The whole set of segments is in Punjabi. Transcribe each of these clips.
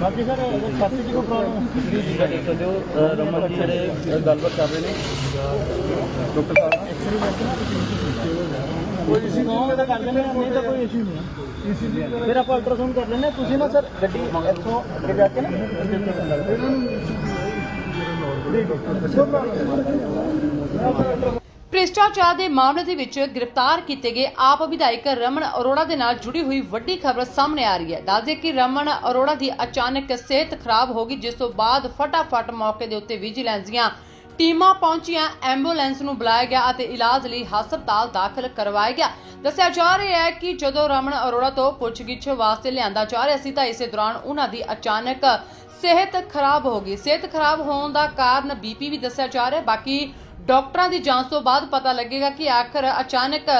ਬਾਕੀ ਸਰ ਛਾਤੀ ਦੀ ਕੋਈ ਪ੍ਰੋਬਲਮ ਦੇਖ ਸਕਦੇ ਹੋ ਅ, ਰਮਨ ਜੀ ਜਿਹੜੇ ਅ, ਗੱਲਬਾਤ ਕਰ ਰਹੇ ਨੇ। ਡਾਕਟਰ ਸਾਹਿਬ ਨਾ ਕੋਈ ਇਸ਼ੂ ਕਹੋਗੇ ਤਾਂ ਕਰ ਦਿੰਦੇ ਹਾਂ ਨਹੀਂ ਤਾਂ ਕੋਈ ਇਸ਼ੂ ਨਹੀਂ ਹੈ। ਫਿਰ ਆਪਾਂ ਅਲਟਰਾਸਾਊਂਡ ਕਰ ਲੈਂਦੇ ਹਾਂ। ਤੁਸੀਂ ਨਾ ਸਰ ਗੱਡੀ ਇੱਥੋਂ ਅੱਗੇ ਜਾ ਕੇ ਨਾ ਭ੍ਰਿਸ਼ਟਾਚਾਰ ਦੇ ਮਾਮਲੇ ਦੇ ਵਿੱਚ ਗ੍ਰਿਫਤਾਰ ਕੀਤੇ ਗਏ ਆਪ ਵਿਧਾਇਕ ਰਮਨ ਅਰੋੜਾ ਦੇ ਨਾਲ ਜੁੜੀ ਹੋਈ ਵੱਡੀ ਖਬਰ ਸਾਹਮਣੇ ਆ ਰਹੀ ਹੈ। ਦੱਸਦੇ ਕਿ ਰਮਨ ਅਰੋੜਾ ਦੀ ਅਚਾਨਕ ਸਿਹਤ ਖਰਾਬ ਹੋ ਗਈ, ਜਿਸ ਤੋਂ ਬਾਅਦ ਫਟਾਫਟ ਮੌਕੇ ਦੇ ਉੱਤੇ ਵਿਜੀਲੈਂਸ ਦੀਆਂ ਟੀਮਾਂ ਪਹੁੰਚੀਆਂ ਐਂਬੂਲੈਂਸ ਨੂੰ ਬੁਲਾਇਆ ਗਿਆ ਅਤੇ ਇਲਾਜ ਲਈ ਹਸਪਤਾਲ ਦਾਖਲ ਕਰਵਾਇਆ ਗਿਆ। ਦੱਸਿਆ ਜਾ ਰਿਹਾ ਹੈ ਕਿ ਜਦੋਂ ਰਮਨ ਅਰੋੜਾ ਤੋਂ ਪੁੱਛਗਿੱਛ ਵਾਸਤੇ ਲਿਆਂਦਾ ਜਾ ਰਿਹਾ ਸੀ ਤਾਂ ਇਸੇ ਦੌਰਾਨ ਉਹਨਾਂ ਦੀ ਅਚਾਨਕ ਸਿਹਤ ਖਰਾਬ ਹੋ ਗਈ। ਸਿਹਤ ਖਰਾਬ ਹੋਣ ਦਾ ਕਾਰਨ ਬੀਪੀ ਵੀ ਦੱਸਿਆ ਜਾ ਰਿਹਾ ਬਾਕੀ ਡਾਕਟਰਾਂ ਦੀ ਜਾਂਚ ਤੋਂ ਬਾਅਦ ਪਤਾ ਲੱਗੇਗਾ ਕਿ ਆਖਰ ਅਚਾਨਕ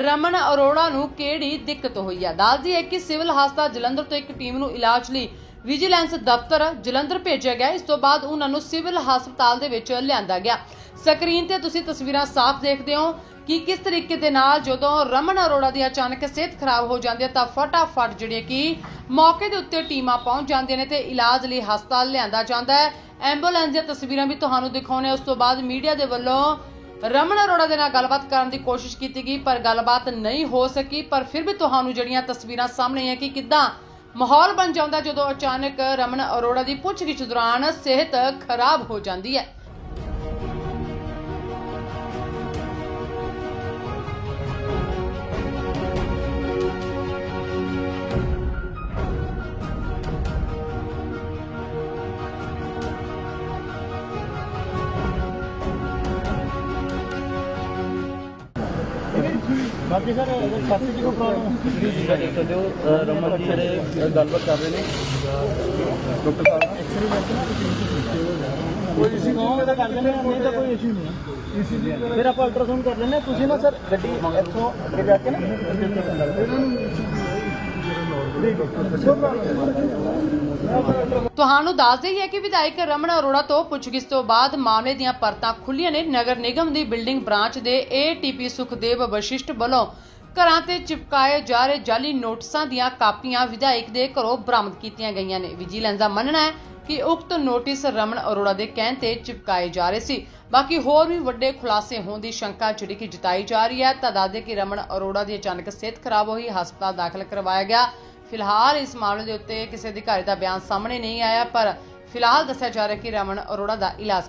ਰਮਨ ਅਰੋੜਾ ਨੂੰ ਕਿਹੜੀ ਦਿੱਕਤ ਹੋਈ ਹੈ ਦੱਸਦੀ ਹੈ ਕਿ ਸਿਵਲ ਹਸਪਤਾਲ ਜਲੰਧਰ ਤੋਂ ਇੱਕ ਟੀਮ ਨੂੰ ਇਲਾਜ ਲਈ ਵਿਜੀਲੈਂਸ ਦਫ਼ਤਰ ਜਲੰਧਰ ਭੇਜਿਆ ਗਿਆ। ਇਸ ਤੋਂ ਬਾਅਦ ਉਹਨਾਂ ਨੂੰ ਸਿਵਲ ਹਸਪਤਾਲ ਦੇ ਵਿੱਚ ਲਿਆਂਦਾ ਗਿਆ। ਸਕਰੀਨ ਤੇ ਤੁਸੀਂ ਤਸਵੀਰਾਂ ਸਾਫ਼ ਦੇਖਦੇ ਹੋ ਕਿ ਕਿਸ ਤਰੀਕੇ ਦੇ ਨਾਲ ਜਦੋਂ ਰਮਨ ਅਰੋੜਾ ਦੀ ਅਚਾਨਕ ਸਿਹਤ ਖਰਾਬ ਹੋ ਜਾਂਦੀ ਹੈ ਤਾਂ ਫਟਾਫਟ ਜਿਹੜੇ ਕਿ ਮੌਕੇ ਦੇ ਉੱਤੇ ਟੀਮਾਂ ਪਹੁੰਚ ਜਾਂਦੀਆਂ ਨੇ ਤੇ ਇਲਾਜ ਲਈ ਹਸਪਤਾਲ ਲਿਆਂਦਾ ਜਾਂਦਾ ਹੈ। ਐਂਬੂਲੈਂਸ ਦੀਆਂ ਤਸਵੀਰਾਂ ਵੀ ਤੁਹਾਨੂੰ ਦਿਖਾਉਣੇ ਉਸ ਤੋਂ ਬਾਅਦ ਮੀਡੀਆ ਦੇ ਵੱਲੋਂ ਰਮਨ ਅਰੋੜਾ ਦੇ ਨਾਲ ਗੱਲਬਾਤ ਕਰਨ ਦੀ ਕੋਸ਼ਿਸ਼ ਕੀਤੀ ਗਈ, ਪਰ ਗੱਲਬਾਤ ਨਹੀਂ ਹੋ ਸਕੀ। ਪਰ ਫਿਰ ਵੀ ਤੁਹਾਨੂੰ ਜਿਹੜੀਆਂ ਤਸਵੀਰਾਂ ਸਾਹਮਣੇ ਆਈਆਂ ਕਿ ਕਿੱਦਾਂ ਮਾਹੌਲ ਬਣ ਜਾਂਦਾ ਜਦੋਂ ਅਚਾਨਕ ਰਮਨ ਅਰੋੜਾ ਦੀ ਪੁੱਛਗਿੱਛ ਦੌਰਾਨ ਸਿਹਤ ਖਰਾਬ ਹੋ ਜਾਂਦੀ ਹੈ। ਬਾਕੀ ਸਰ ਪ੍ਰੋਬਲਮ ਰਮਨ ਜੀ ਜਿਹੜੇ ਗੱਲਬਾਤ ਕਰ ਰਹੇ ਨੇ। ਡਾਕਟਰ ਸਾਹਿਬ? ਐਕਸਰੇ ਕਰਕੇ ਨਾ ਕੋਈ ਇਸ਼ੂ ਕਹੋਗੇ ਤਾਂ ਕਰ ਨਹੀਂ ਤਾਂ ਕੋਈ ਇਸ਼ੂ ਨਹੀਂ ਹੈ। ਫਿਰ ਆਪਾਂ ਅਲਟਰਾਸਾਊਂਡ ਕਰ ਲੈਂਦੇ ਹਾਂ। ਤੁਸੀਂ ਨਾ ਸਰ ਗੱਡੀ ਇੱਥੋਂ ਅੱਗੇ ਜਾ ਕੇ ਨਾ ਤੁਹਾਨੂੰ ਦੱਸ ਦੇਈਏ ਕਿ ਵਿਧਾਇਕ ਰਮਨ ਅਰੋੜਾ ਤੋਂ ਪੁੱਛਗਿੱਛ ਤੋਂ ਬਾਅਦ ਮਾਮਲੇ ਦੀਆਂ ਪਰਤਾਂ ਖੁੱਲੀਆਂ ਨੇ। ਨਗਰ ਨਿਗਮ ਦੀ ਬਿਲਡਿੰਗ ਬ੍ਰਾਂਚ ਦੇ ਏਟੀਪੀ ਸੁਖਦੇਵ ਵਸ਼ਿਸ਼ਟ ਵੱਲੋਂ ਘਰਾਂ ਤੇ ਚਿਪਕਾਏ ਜਾ ਰਹੇ ਜਾਲੀ ਨੋਟਿਸਾਂ ਦੀਆਂ ਕਾਪੀਆਂ ਵਿਧਾਇਕ ਦੇ ਘਰੋਂ ਬਰਾਮਦ ਕੀਤੀਆਂ ਗਈਆਂ ਨੇ। ਵਿਜੀਲੈਂਸ ਦਾ ਮੰਨਣਾ ਹੈ ਕਿ ਉਕਤ ਨੋਟਿਸ ਰਮਨ ਅਰੋੜਾ ਦੇ ਕਹਿਣ ਤੇ ਚਿਪਕਾਏ ਜਾ ਰਹੇ ਸੀ। ਬਾਕੀ ਹੋਰ ਵੀ ਵੱਡੇ ਖੁਲਾਸੇ ਹੋਣ ਦੀ ਸ਼ੰਕਾ ਜਿਹੜੀ ਕਿ ਜਤਾਈ ਜਾ ਰਹੀ ਹੈ, ਤਾਂ ਦੱਸਦੇ ਕਿ ਰਮਨ ਅਰੋੜਾ ਦੀ ਅਚਾਨਕ ਸਿਹਤ ਖਰਾਬ ਹੋਈ, ਹਸਪਤਾਲ ਦਾਖਲ ਕਰਵਾਇਆ ਗਿਆ। ਫਿਲਹਾਲ ਇਸ ਮਾਮਲੇ ਦੇ ਉੱਤੇ ਕਿਸੇ ਅਧਿਕਾਰੀ ਦਾ ਬਿਆਨ ਸਾਹਮਣੇ ਨਹੀਂ ਆਇਆ, ਪਰ ਫਿਲਹਾਲ ਦੱਸਿਆ ਜਾ ਰਿਹਾ ਕਿ ਰਮਨ ਅਰੋੜਾ ਦਾ ਇਲਾਜ